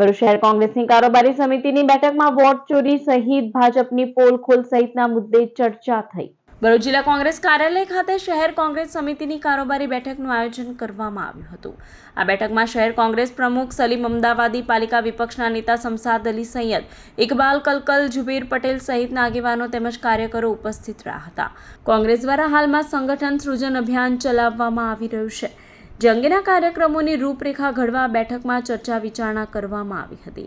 ભરૂચ શહેર કોંગ્રેસની કારોબારી સમિતિની બેઠકમાં વોટ ચોરી સહિત ભાજપની પોલ ખોલ સહિતના મુદ્દે ચર્ચા થઈ. ભરૂચ જિલ્લા કોંગ્રેસ કાર્યાલય ખાતે શહેર કોંગ્રેસ સમિતિની કારોબારી બેઠકનું આયોજન કરવામાં આવ્યું હતું. આ બેઠકમાં શહેર કોંગ્રેસ પ્રમુખ સલીમ અમદાવાદી, પાલિકા વિપક્ષના નેતા શમસાદ અલી સૈયદ, ઇકબાલ કલકલ જુબેર પટેલ સહિતના આગેવાનો તેમજ કાર્યકરો ઉપસ્થિત રહ્યા હતા. કોંગ્રેસ દ્વારા હાલમાં સંગઠન સૃજન અભિયાન ચલાવવામાં આવી રહ્યું છે. જે અંગેના કાર્યક્રમોની રૂપરેખા ઘડવા બેઠકમાં ચર્ચા વિચારણા કરવામાં આવી હતી.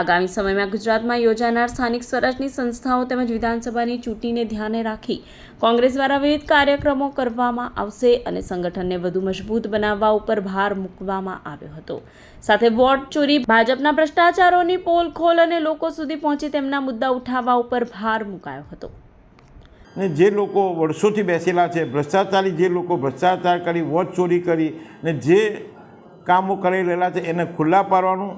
આગામી સમયમાં ગુજરાતમાં યોજાનાર સ્થાનિક સ્વરાજની સંસ્થાઓ તેમજ વિધાનસભાની ચૂંટણીને ધ્યાને રાખી કોંગ્રેસ દ્વારા વિવિધ કાર્યક્રમો કરવામાં આવશે અને સંગઠનને વધુ મજબૂત બનાવવા ઉપર ભાર મૂકવામાં આવ્યો હતો. સાથે વોટ ચોરી, ભાજપના ભ્રષ્ટાચારોની પોલ ખોલ અને લોકો સુધી પહોંચી તેમના મુદ્દા ઉઠાવવા ઉપર ભાર મુકાયો હતો. ને જે લોકો વર્ષોથી બેસેલા છે, ભ્રષ્ટાચારી જે લોકો ભ્રષ્ટાચાર કરી વોટ ચોરી કરી ને જે કામો કરી રહેલા છે, એને ખુલ્લા પાડવાનું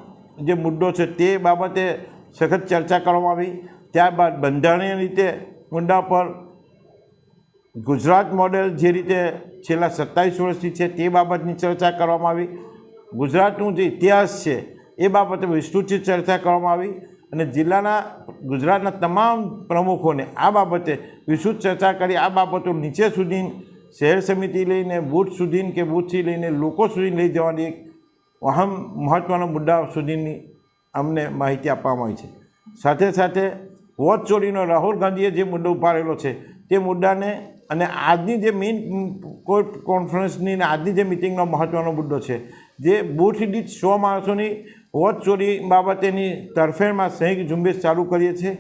જે મુદ્દો છે તે બાબતે સખત ચર્ચા કરવામાં આવી. ત્યારબાદ બંધારણીય રીતે મુદ્દા પર ગુજરાત મોડેલ જે રીતે છેલ્લા સત્તાવીસ વર્ષથી છે તે બાબતની ચર્ચા કરવામાં આવી. ગુજરાતનું જે ઇતિહાસ છે એ બાબતે વિસ્તૃત ચર્ચા કરવામાં આવી. અને જિલ્લાના ગુજરાતના તમામ પ્રમુખોને આ બાબતે વિસ્તૃત ચર્ચા કરી. આ બાબતો નીચે સુધી શહેર સમિતિ લઈને, બૂથ સુધી કે બૂથથી લઈને લોકો સુધી લઈ જવાની એક અહમ મહત્ત્વના મુદ્દા સુધીની અમને માહિતી આપવામાં આવી છે. સાથે સાથે વોટ ચોરીનો રાહુલ ગાંધીએ જે મુદ્દો ઉપાડેલો છે, તે મુદ્દાને અને આજની જે મેઇન કોઈ કોન્ફરન્સની આજની જે મિટિંગનો મહત્ત્વનો મુદ્દો છે, જે બૂથ દીઠ સો માણસોની વોટ ચોરી બાબતેની તરફેણમાં સંયુક્ત ઝુંબેશ ચાલુ કરીએ છીએ.